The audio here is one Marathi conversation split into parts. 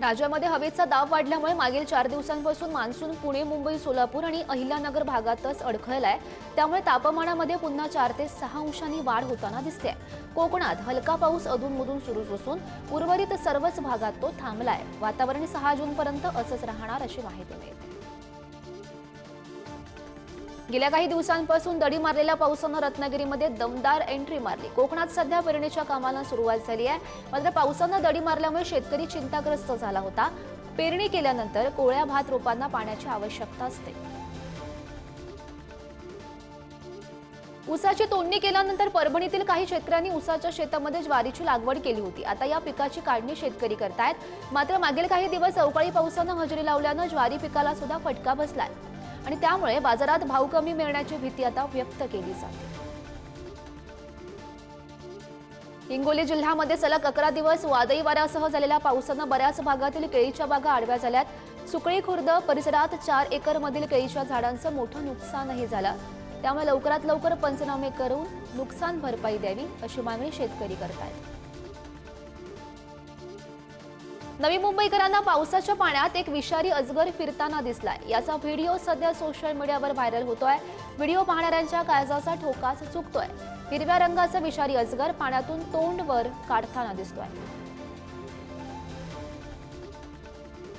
राज्यामध्ये हवेचा दाब वाढल्यामुळे मागील चार दिवसांपासून मान्सून पुणे मुंबई सोलापूर आणि अहिल्यानगर भागातच अडखळलाय. त्यामुळे तापमानामध्ये पुन्हा चार ते सहा अंशांनी वाढ होताना दिसते कोकणात हलका पाऊस अधूनमधून सुरूच असून उर्वरित सर्वच भागात तो थांबलाय. वातावरण सहा जूनपर्यंत असंच राहणार अशी माहिती मिळते. गेल्या काही दिवसांपासून दडी मारलेल्या पावसानं रत्नागिरीमध्ये दमदार एंट्री मारली. कोकणात सध्या पेरणीच्या कामाला सुरुवात झाली आहे. मात्र पावसानं दडी मारल्यामुळे शेतकरी चिंताग्रस्त झाला होता. पेरणी केल्यानंतर कोळ्या भात रोपांना पाण्याची आवश्यकता असते. ऊसाची तोडणी केल्यानंतर परभणीतील काही शेतकऱ्यांनी ऊसाच्या शेतामध्ये ज्वारीची लागवड केली होती. आता या पिकाची काढणी शेतकरी करतायत. मात्र मागील काही दिवस अवकाळी पावसानं हजेरी लावल्यानं ज्वारी पिकाला सुद्धा फटका बसलाय. आणि त्यामुळे बाजारात भाव कमी मिळण्याची भीती आता व्यक्त केली जाते. हिंगोली जिल्ह्यामध्ये सलग अकरा दिवस वादळी वाऱ्यासह झालेल्या पावसानं बऱ्याच भागातील केळीच्या बागा आडव्या झाल्यात. सुकळी खुर्द परिसरात चार एकरमधील केळीच्या झाडांचं मोठं नुकसानही झालं. त्यामुळे लवकरात लवकर पंचनामे करून नुकसान भरपाई द्यावी अशी मागणी शेतकरी करतायत. नवी मुंबईकरांना पावसाच्या पाण्यात एक विषारी अजगर फिरताना दिसलाय. याचा व्हिडिओ सध्या सोशल मीडियावर व्हायरल होतोय. व्हिडिओ पाहणाऱ्यांच्या काळजाचा ठोकाच चुकतोय. हिरव्या रंगाचा विषारी अजगर पाण्यातून तोंड वर काढताना दिसतोय.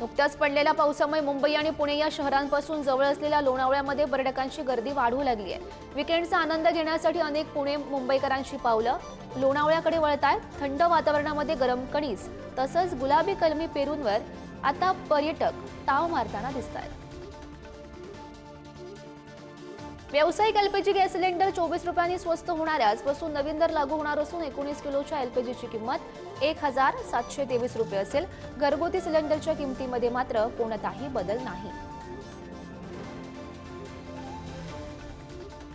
नुकत्याच पडलेल्या पावसामुळे मुंबई आणि पुणे या शहरांपासून जवळ असलेल्या लोणावळ्यामध्ये पर्यटकांची गर्दी वाढू लागली आहे. विकेंडचा आनंद घेण्यासाठी अनेक पुणे मुंबईकरांची पावलं. लोणावळ्याकडे वळत आहेत थंड वातावरणामध्ये गरम कणीस तसंच गुलाबी कलमी पेरूंवर आता पर्यटक ताव मारताना दिसत आहेत व्यावसायिक एलपीजी गॅस सिलेंडर चोवीस रुपयांनी स्वस्त होणार आजपासून नवीन दर लागू होणार असून एकोणीस किलोच्या एलपीजीची किंमत एक हजार सातशे तेवीस रुपये असेल. घरगुती सिलेंडरच्या किमतीमध्ये मात्र कोणताही बदल नाही.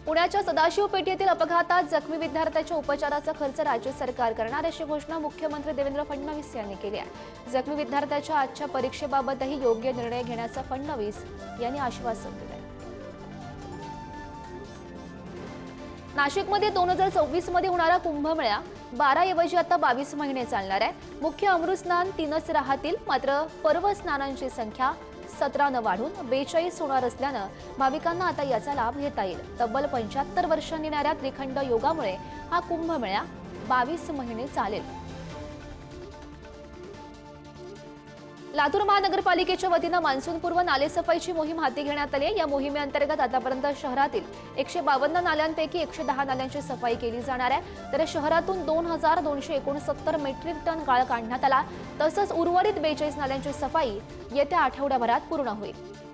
पुण्याच्या सदाशिव पेठेतील अपघातात जखमी विद्यार्थ्याच्या उपचाराचा खर्च राज्य सरकार करणार अशी घोषणा मुख्यमंत्री देवेंद्र फडणवीस यांनी केली आहे. जखमी विद्यार्थ्याच्या आजच्या परीक्षेबाबतही योग्य निर्णय घेण्याचं फडणवीस यांनी आश्वासन दिलं नाशिकमध्ये दोन हजार सव्वीसमध्ये होणारा कुंभमेळा बारा ऐवजी आता बावीस महिने चालणार आहे. मुख्य अमृत स्नान तीनच राहतील मात्र पर्व स्नानांची संख्या सतरानं वाढून बेचाळीस होणार असल्यानं भाविकांना आता याचा लाभ घेता येईल. तब्बल पंच्याहत्तर वर्षांनी येणाऱ्या त्रिखंड योगामुळे हा कुंभमेळा बावीस महिने चालेल. लातूर महानगरपालिकेच्या वतीनं मान्सूनपूर्व नालेसफाईची मोहीम हाती घेण्यात आली या मोहिमेअंतर्गत आतापर्यंत शहरातील एकशे बावन्न नाल्यांपैकी एकशे दहा नाल्यांची सफाई केली जाणार आहे. तर शहरातून दोन हजार दोनशे एकोणसत्तर मेट्रिक टन गाळ काढण्यात आला. तसंच उर्वरित बेचाळीस नाल्यांची सफाई येत्या आठवड्याभरात पूर्ण होईल.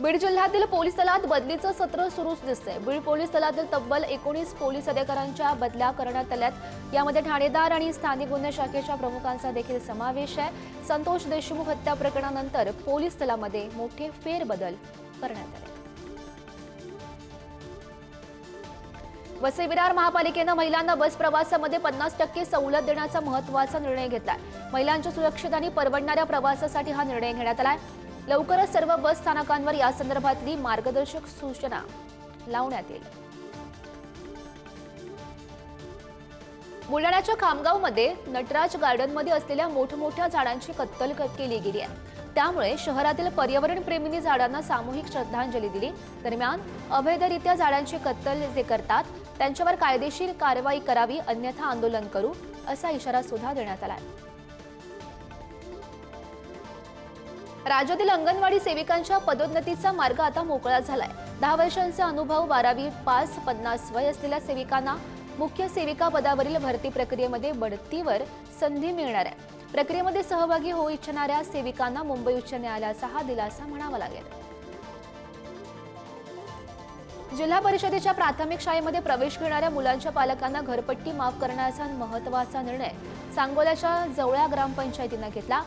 बीड जिल्ह्यातील पोलीस दलात बदलीचं सत्र सुरूच दिसतंय. बीड पोलीस दलातील तब्बल एकोणीस पोलीस अधिकाऱ्यांच्या बदल्या करण्यात आल्यात. यामध्ये ठाणेदार आणि स्थानिक गुन्हे शाखेच्या प्रमुखांचा देखील समावेश आहे. संतोष देशमुख हत्या प्रकरणानंतर पोलीस दलामध्ये मोठे फेरबदल करण्यात आले. वसई विरार महापालिकेनं महिलांना बस प्रवासामध्ये पन्नास टक्के सवलत देण्याचा महत्त्वाचा निर्णय घेतलाय. महिलांच्या सुरक्षित आणि परवडणाऱ्या प्रवासासाठी हा निर्णय घेण्यात आलाय. लवकरच सर्व बस स्थानकांवर या संदर्भातली मार्गदर्शक सूचना लावण्यात येईल. बुलढाण्याच्या खामगावमध्ये नटराज गार्डनमध्ये असलेल्या मोठमोठ्या झाडांची कत्तल केली गेली आहे. त्यामुळे शहरातील पर्यावरण प्रेमींनी झाडांना सामूहिक श्रद्धांजली दिली. दरम्यान अवैधरित्या झाडांची कत्तल जे करतात त्यांच्यावर कायदेशीर कारवाई करावी अन्यथा आंदोलन करू असा इशारा सुद्धा देण्यात आला आहे. राज्यातील अंगणवाडी सेविकांच्या पदोन्नतीचा मार्ग आता मोकळा झालाय. दहा वर्षांचा अनुभव बारावी पास पन्नास वय असलेल्या सेविकांना मुख्य सेविका पदावरील भरती प्रक्रियेमध्ये बढतीवर संधी मिळणार आहे. प्रक्रियेमध्ये सहभागी होऊ इच्छिणाऱ्या सेविकांना मुंबई उच्च न्यायालयाचा हा दिलासा म्हणावा लागेल. जिल्हा परिषदेच्या प्राथमिक शाळेमध्ये प्रवेश घेणाऱ्या मुलांच्या पालकांना घरपट्टी माफ करण्याचा महत्त्वाचा निर्णय सांगोल्याच्या जवळ्या ग्रामपंचायतीनं घेतला.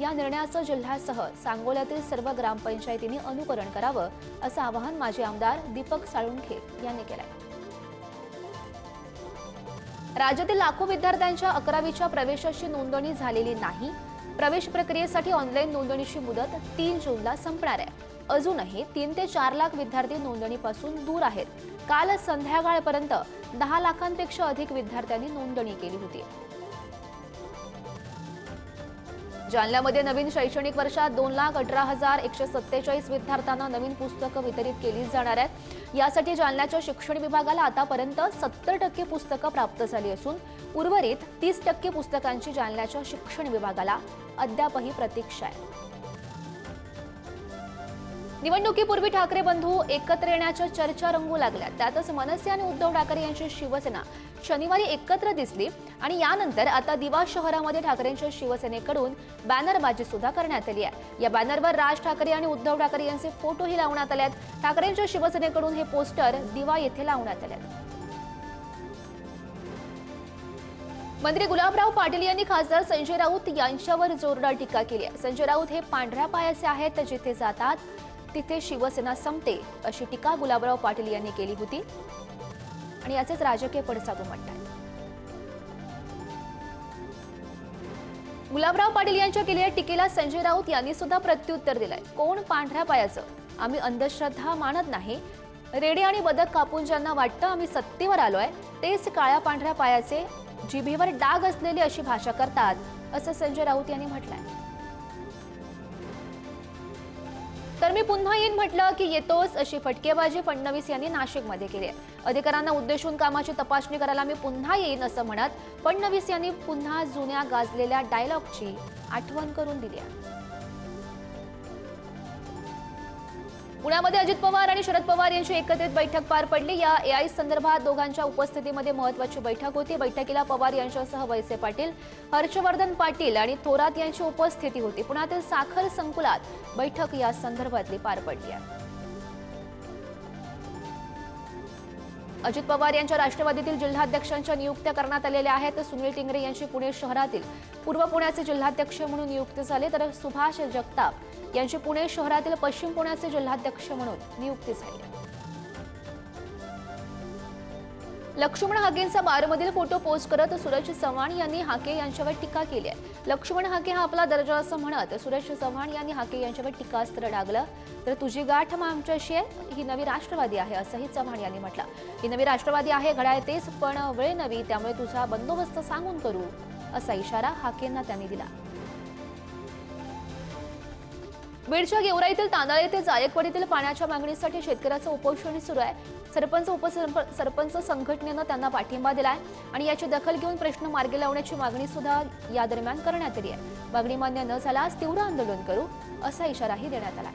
या निर्णयाचं जिल्ह्यासह सांगोल्यातील सर्व ग्रामपंचायतींनी अनुकरण करावं असं आवाहन माजी आमदार दीपक साळुंखे यांनी केलंय. राज्यातील लाखो विद्यार्थ्यांच्या अकरावीच्या प्रवेशाची नोंदणी झालेली नाही. प्रवेश प्रक्रियेसाठी ऑनलाईन नोंदणीची मुदत तीन जूनला संपणार आहे. अजूनही तीन ते चार लाख विद्यार्थी नोंदणीपासून दूर आहेत. काल संध्याकाळपर्यंत दहा लाखांपेक्षा अधिक विद्यार्थ्यांनी नोंदणी केली होती. जालन्यामध्ये नवीन शैक्षणिक वर्षात दोन लाख अठरा हजार एकशे सत्तेचाळीस विद्यार्थ्यांना नवीन पुस्तकं वितरित केली जाणार आहेत. यासाठी जालन्याच्या शिक्षण विभागाला आतापर्यंत सत्तर टक्के पुस्तकं प्राप्त झाली असून उर्वरित तीस टक्के पुस्तकांची जालन्याच्या शिक्षण विभागाला अद्यापही प्रतीक्षा आहे. निवडणुकीपूर्वी ठाकरे बंधू एकत्र येण्याच्या चर्चा रंगू लागल्या. त्यातच मनसे आणि उद्धव ठाकरे यांची शिवसेना शनिवारी एकत्र दिसली आणि यानंतर आता दिवा शहरामध्ये ठाकरेंच्या शिवसेनेकडून बॅनरबाजी सुद्धा करण्यात आली आहे. या बॅनरवर राज ठाकरे आणि उद्धव ठाकरे यांचे फोटोही लावण्यात आले आहेत. ठाकरेंच्या शिवसेनेकडून हे पोस्टर दिवा येथे लावण्यात आले आहेत. मंत्री गुलाबराव पाटील यांनी खासदार संजय राऊत यांच्यावर जोरदार टीका केली आहे. संजय राऊत हे पांढऱ्या पायाचे आहेत जिथे जातात तिथे शिवसेना संपते अशी टीका गुलाबराव पाटील यांनी केली होती. आणि याचेच राजकीय पडसाद उमटत आहेत गुलाबराव पाटील यांच्या केलेल्या टीकेला संजय राऊत यांनी सुद्धा प्रत्युत्तर दिलंय. कोण पांढऱ्या पायाचं? आम्ही अंधश्रद्धा मानत नाही. रेडे आणि बदक कापून ज्यांना वाटतं आम्ही सत्तेवर आलोय तेच काळ्या पांढऱ्या पायाचे जिभेवर डाग असलेली अशी भाषा करतात असं संजय राऊत यांनी म्हटलंय. तर मी पुन्हा येईन म्हटलं की येतोच अशी फटकेबाजी फडणवीस यांनी नाशिकमध्ये केली आहे. अधिकाऱ्यांना उद्देशून कामाची तपासणी करायला मी पुन्हा येईन असं म्हणत फडणवीस यांनी पुन्हा जुन्या गाजलेल्या डायलॉगची आठवण करून दिली आहे. पुण्यामध्ये अजित पवार आणि शरद पवार यांची एकत्रित बैठक पार पडली. या एआय संदर्भात दोघांच्या उपस्थितीमध्ये महत्वाची बैठक होती. बैठकीला पवार यांच्यासह वैसे पाटील हर्षवर्धन पाटील आणि थोरात यांची उपस्थिती होती. पुण्यातील साखर संकुलात बैठक या संदर्भातली पार पडली आहे. अजित पवार यांच्या राष्ट्रवादीतील जिल्हाध्यक्षांच्या नियुक्त्या करण्यात आलेल्या आहेत. सुनील टिंगरे यांची पुणे शहरातील पूर्व पुण्याचे जिल्हाध्यक्ष म्हणून नियुक्ती झाली. तर सुभाष जगताप यांची पुणे शहरातील पश्चिम पुण्याचे जिल्हाध्यक्ष म्हणून नियुक्ती झाली. लक्ष्मण हाकेंचा बारमधील फोटो पोस्ट करत सुरेश चव्हाण यांनी हाके यांच्यावर टीका केली आहे. लक्ष्मण हाके हा आपला दर्जा असं म्हणत सुरेश चव्हाण यांनी हाके यांच्यावर टीकास्त्र डागलं. तर तुझी गाठ मग आमच्याशी आहे. ही नवी राष्ट्रवादी आहे असंही चव्हाण यांनी म्हटलं. ही नवी राष्ट्रवादी आहे घड्याळ तेच पण वेळ नवी त्यामुळे तुझा बंदोबस्त सांगून करू असा इशारा हाकेंना त्यांनी दिला. बीडच्या गेवराईतील तांदळा येथे जायकवाडीतील पाण्याच्या मागणीसाठी शेतकऱ्याचं उपोषण सुरू आहे. सरपंच उपसरपंच सरपंच संघटनेनं त्यांना पाठिंबा दिलाय आणि याची दखल घेऊन प्रश्न मार्गी लावण्याची मागणी सुद्धा या दरम्यान करण्यात आली आहे. मागणी मान्य न झाल्यास तीव्र आंदोलन करू असा इशाराही देण्यात आला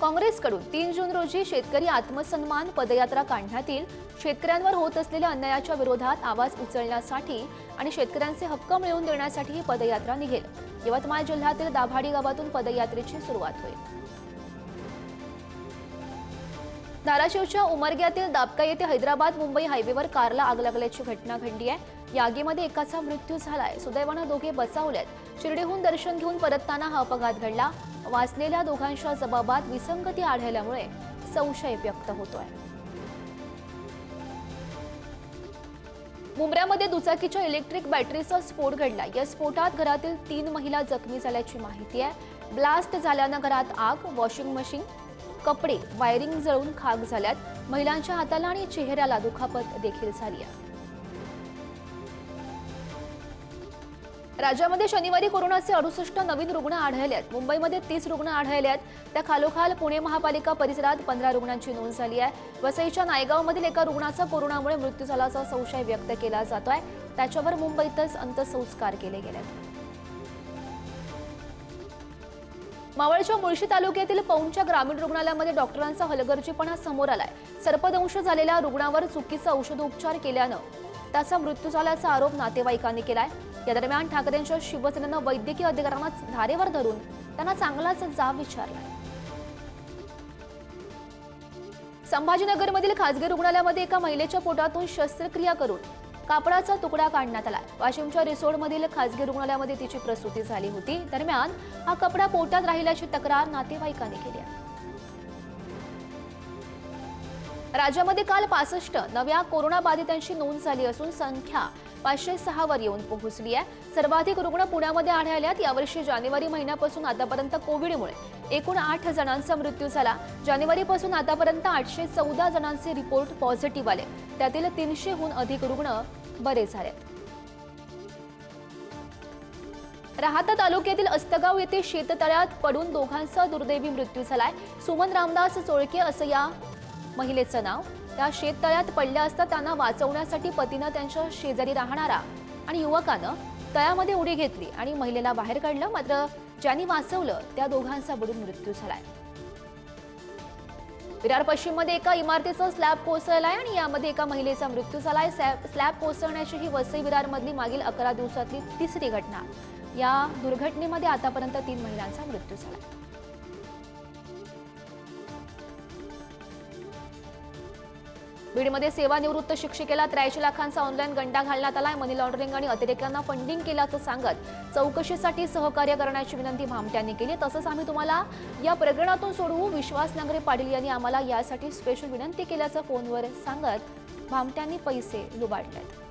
काँग्रेसकडून तीन जून रोजी शेतकरी आत्मसन्मान पदयात्रा काढण्यात येईल शेतकऱ्यांवर होत असलेल्या अन्यायाच्या विरोधात आवाज उचलण्यासाठी आणि शेतकऱ्यांचे हक्क मिळवून देण्यासाठी ही पदयात्रा निघेल. यवतमाळ जिल्ह्यातील दाभाडी गावातून पदयात्रेची सुरुवात होईल. धाराशिवच्या उमरग्यातील दाबका येथे हैदराबाद मुंबई हायवेवर कारला आग लागल्याची घटना घडली आहे. या आगीमध्ये एकाचा मृत्यू झालाय. सुदैवानं दोघे बचावलेत. शिर्डीहून दर्शन घेऊन परतताना हा अपघात घडला. वाचलेल्या दोघांच्या जबाबात विसंगती आढळल्यामुळे संशय व्यक्त होतोय. मुंबऱ्यामध्ये दुचाकीच्या इलेक्ट्रिक बॅटरीचा स्फोट घडला. या स्फोटात घरातील तीन महिला जखमी झाल्याची माहिती आहे. ब्लास्ट झाल्यानं घरात आग वॉशिंग मशीन कपडे वायरिंग जळून खाक झाल्यात. महिलांच्या हाताला आणि चेहऱ्याला दुखापत देखील झाली आहे. राज्यामध्ये शनिवारी कोरोनाचे अडुसष्ट नवीन रुग्ण आढळले आहेत मुंबईमध्ये तीस रुग्ण आढळले आहेत त्या खालोखाल पुणे महापालिका परिसरात पंधरा रुग्णांची नोंद झाली आहे. वसईच्या नायगावमधील एका रुग्णाचा कोरोनामुळे मृत्यू झाल्याचा संशय व्यक्त केला जातोय. त्याच्यावर मुंबईतच अंत्यसंस्कार केले गेले आहेत मावळच्या मुळशी तालुक्यातील पौंडच्या ग्रामीण रुग्णालयामध्ये डॉक्टरांचा हलगर्जीपणा समोर आलाय. सर्पदंश झालेल्या रुग्णावर चुकीचा औषधोपचार केल्यानं त्याचा मृत्यू झाल्याचा आरोप नातेवाईकांनी केलाय. या दरम्यान ठाकरेंच्या शिवसेनेनं वैद्यकीय अधिकाऱ्यांना धारेवर धरून त्यांना चांगलाच जाब विचारला संभाजीनगरमधील खासगी रुग्णालयामध्ये एका महिलेच्या पोटातून शस्त्रक्रिया करून कापडाचा तुकडा काढण्यात आला. वाशिमच्या रिसोडमधील खासगी रुग्णालयामध्ये तिची प्रसूती झाली होती. दरम्यान हा कपडा पोटात राहिल्याची तक्रार नातेवाईकांनी केली आहे. राज्यामध्ये काल पासष्ट नव्या कोरोनाबाधितांची नोंद झाली असून संख्या पाचशे सहावर येऊन पोहोचली आहे. सर्वाधिक रुग्ण पुण्यामध्ये आढळल्यात. यावर्षी जानेवारी महिन्यापासून आतापर्यंत कोविडमुळे एकूण आठ जणांचा मृत्यू झाला. जानेवारीपासून आतापर्यंत आठशे चौदा जणांचे रिपोर्ट पॉझिटिव्ह आले. त्यातील तीनशेहून अधिक रुग्ण बरे झालेत. राहाता तालुक्यातील अस्तगाव येथे शेततळ्यात पडून दोघांचा दुर्दैवी मृत्यू झालाय. सुमन रामदास चोळके असं या महिलेचं नाव. त्या शेततळ्यात पडल्या असता त्यांना वाचवण्यासाठी पतीनं त्यांच्या शेजारी राहणारा आणि युवकानं तळ्यामध्ये उडी घेतली आणि महिलेला बाहेर काढलं. मात्र ज्यांनी वाचवलं त्या दोघांचा बुडून मृत्यू झालाय. विरार पश्चिममध्ये एका इमारतीचा स्लॅब कोसळलाय आणि यामध्ये एका महिलेचा मृत्यू झालाय. स्लॅब स्लॅब कोसळण्याची ही वसई विरारमधली मागील अकरा दिवसातली तिसरी घटना. या दुर्घटनेमध्ये आतापर्यंत तीन महिलांचा मृत्यू झाला बीडमध्ये सेवानिवृत्त शिक्षिकेला त्र्याऐंशी लाखांचा ऑनलाईन गंडा घालण्यात आलाय. मनी लॉन्ड्रिंग आणि अतिरेक्यांना फंडिंग केल्याचं सांगत चौकशीसाठी सहकार्य करण्याची विनंती भामट्यांनी केली. तसंच आम्ही तुम्हाला या प्रकरणातून सोडवू. विश्वास नांगरे पाटील यांनी आम्हाला यासाठी स्पेशल विनंती केल्याचं फोनवर सांगत भामट्यांनी पैसे लुबाडलेत.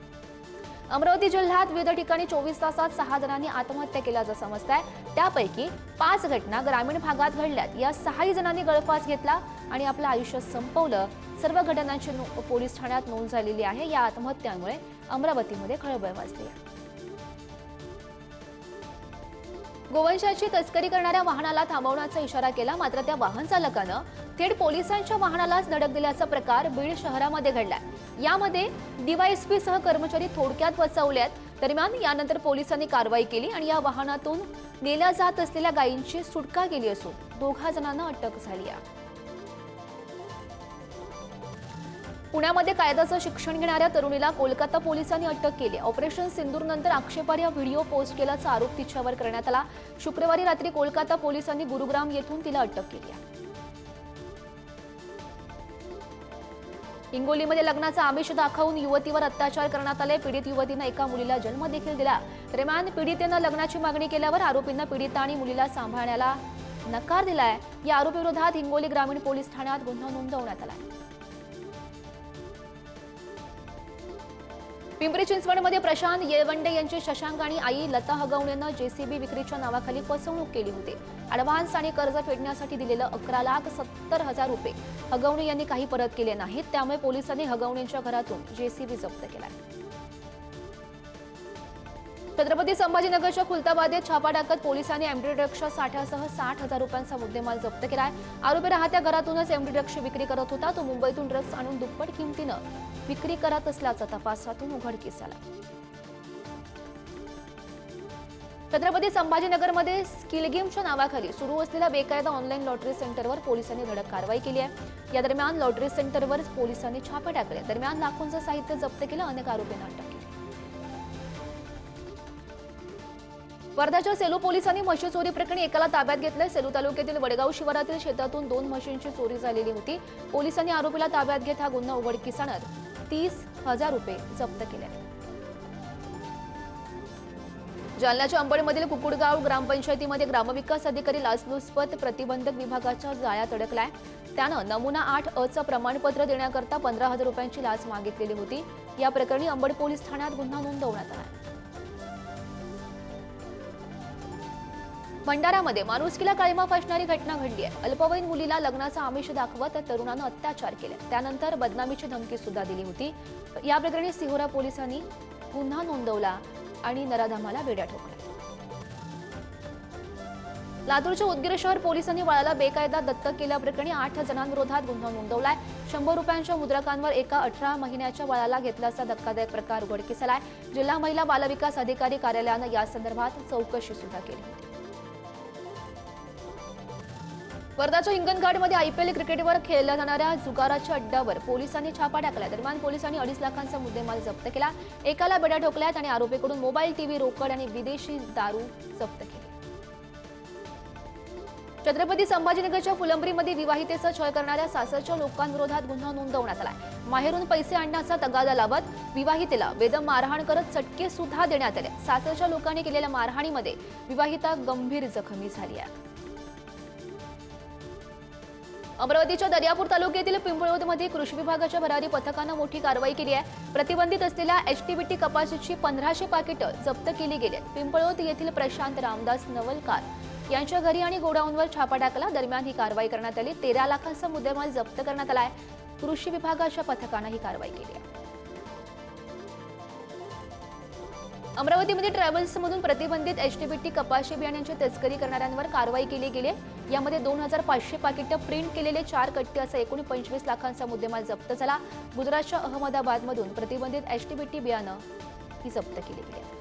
अमरावती जिल्ह्यात विविध ठिकाणी चोवीस तासात सहा जणांनी आत्महत्या केल्याचं समजत आहे त्यापैकी पाच घटना ग्रामीण भागात घडल्यात. या सहाही जणांनी गळफास घेतला आणि आपलं आयुष्य संपवलं. सर्व घटनांची पोलीस ठाण्यात नोंद झालेली आहे. या आत्महत्यांमुळे अमरावतीमध्ये खळबळ वाजली. आहे गोवंशाची तस्करी करणाऱ्या वाहनाला थांबवण्याचा इशारा केला मात्र त्या वाहन चालकानं थेट पोलिसांच्या वाहनालाच धडक दिल्याचा प्रकार बीड शहरामध्ये घडलाय. यामध्ये डीवायएसपी सह कर्मचारी थोडक्यात बचावल्यात दरम्यान यानंतर पोलिसांनी कारवाई केली आणि या वाहनातून नेल्या जात असलेल्या गायींची सुटका केली असून दोघा जणांना अटक झाली आहे. पुण्यामध्ये कायद्याचं शिक्षण घेणाऱ्या तरुणीला कोलकाता पोलिसांनी अटक केली. ऑपरेशन सिंदूर नंतर आक्षेपार्ह व्हिडिओ पोस्ट केल्याचा आरोप तिच्यावर करण्यात आला. शुक्रवारी रात्री कोलकाता पोलिसांनी गुरुग्राम येथून तिला अटक केली आहे. हिंगोलीमध्ये लग्नाचा आमिष दाखवून युवतीवर अत्याचार करण्यात आले. पीडित युवतीनं एका मुलीला जन्म देखील दिला. दरम्यान पीडितेनं लग्नाची मागणी केल्यावर आरोपींना पीडिता आणि मुलीला सांभाळण्याला नकार दिलाय. या आरोपीविरोधात हिंगोली ग्रामीण पोलीस ठाण्यात गुन्हा नोंदवण्यात आलाय पिंपरी चिंचवडमध्ये प्रशांत येळवंडे यांची शशांक आणि आई लता हगवणेनं जेसीबी विक्रीच्या नावाखाली फसवणूक केली होती. ॲडव्हान्स आणि कर्ज फेडण्यासाठी दिलेलं अकरा लाख सत्तर हजार रुपये. हगवणे यांनी काही परत केले नाहीत त्यामुळे पोलिसांनी हगवणेंच्या घरातून जेसीबी जप्त केलाय छत्रपती संभाजीनगरच्या खुलताबादेत छापा टाकत पोलिसांनी एमडी ड्रग्सच्या साठ्यासह साठ हजार रुपयांचा मुद्देमाल जप्त केला आहे आरोपी राहत्या घरातूनच एमडी ड्रग्सची विक्री करत होता. तो मुंबईतून ड्रग्स आणून दुप्पट किमतीनं विक्री करत असल्याचा तपासातून उघडकीस आला छत्रपती संभाजीनगरमध्ये स्किल गेमच्या नावाखाली सुरू असलेल्या बेकायदा ऑनलाईन लॉटरी सेंटरवर पोलिसांनी धडक कारवाई केली आहे. या दरम्यान लॉटरी सेंटरवर पोलिसांनी छापे टाकले. दरम्यान लाखोंचं साहित्य जप्त केलं अनेक आरोपींना अटक वर्ध्याच्या सेलू पोलिसांनी म्हशी चोरी प्रकरणी एकाला ताब्यात घेतलं सेलू तालुक्यातील वडगाव शिवारातील शेतातून दोन म्हशींची चोरी झालेली होती. पोलिसांनी आरोपीला ताब्यात घेत हा गुन्हा उघडकीस आणत तीस हजार रुपये जप्त केले जालन्याच्या अंबडमधील कुकुडगाव ग्रामपंचायतीमध्ये ग्रामविकास अधिकारी लाचलुचपत प्रतिबंधक विभागाच्या जाळ्यात अडकलाय त्यानं नमुना आठ अचं प्रमाणपत्र देण्याकरता पंधरा हजार रुपयांची लाच मागितलेली होती. या प्रकरणी अंबड पोलीस ठाण्यात गुन्हा नोंदवण्यात आला भंडारामध्ये माणुसकीला काळीमा फासणारी घटना घडली आहे. अल्पवयीन मुलीला लग्नाचा आमिष दाखवत त्या तरुणानं अत्याचार केले. त्यानंतर बदनामीची धमकी सुद्धा दिली होती. या प्रकरणी सिहोरा पोलिसांनी गुन्हा नोंदवला आणि नराधामाला वेड्या ठोकल्या. लातूरच्या उदगीर शहर पोलिसांनी बाळाला बेकायदा दत्तक केल्याप्रकरणी आठ जणांविरोधात गुन्हा नोंदवलाय. शंभर रुपयांच्या मुद्रकांवर एका अठरा महिन्याच्या बाळाला घेतल्याचा धक्कादायक प्रकार उघडकीस आलाय. जिल्हा महिला बालविकास अधिकारी कार्यालयानं या संदर्भात चौकशी सुद्धा केली होती. वर्धाच्या हिंगणघाटमध्ये आयपीएल क्रिकेटवर खेळल्या जाणाऱ्या जुगाराच्या अड्ड्यावर पोलिसांनी छापा टाकला. दरम्यान पोलिसांनी अडीच लाखांचा मुद्देमाल जप्त केला. एकाला बेड्या ठोकल्यात आणि आरोपीकडून मोबाईल टीव्ही रोकड आणि विदेशी दारू जप्त केली. छत्रपती संभाजीनगरच्या फुलंब्रीमध्ये विवाहितेचा छळ करणाऱ्या सासरच्या लोकांविरोधात गुन्हा नोंदवण्यात आलाय. माहेरून पैसे आणण्याचा तगादा लावत विवाहितेला वेदम मारहाण करत चटके सुद्धा देण्यात आले. सासरच्या लोकांनी केलेल्या मारहाणीमध्ये विवाहिता गंभीर जखमी झाली आहे अमरावतीच्या दर्यापूर तालुक्यातील पिंपळवदमध्ये कृषी विभागाच्या भरारी पथकानं मोठी कारवाई केली आहे. प्रतिबंधित असलेल्या एचटीबीटी कपाशीची पंधराशे पाकिटं जप्त केली गेली आहेत पिंपळवत येथील प्रशांत रामदास नवलकार यांच्या घरी आणि गोडाऊनवर छापा टाकला. दरम्यान ही कारवाई करण्यात आली. तेरा लाखांचा मुद्देमाल जप्त करण्यात आला आहे. कृषी विभागाच्या पथकानं ही कारवाई केली आहे. अमरावतीमध्ये ट्रॅव्हल्समधून प्रतिबंधित एचटीबीटी कपाशी बियाण्यांची तस्करी करणाऱ्यांवर कारवाई केली गेली. यामध्ये दोन हजार पाचशे पाकिटं प्रिंट केलेले चार कट्टे असा एकूण पंचवीस लाखांचा मुद्देमाल जप्त झाला. गुजरातच्या अहमदाबादमधून प्रतिबंधित एचटीबीटी बियाणं ही जप्त केली गेली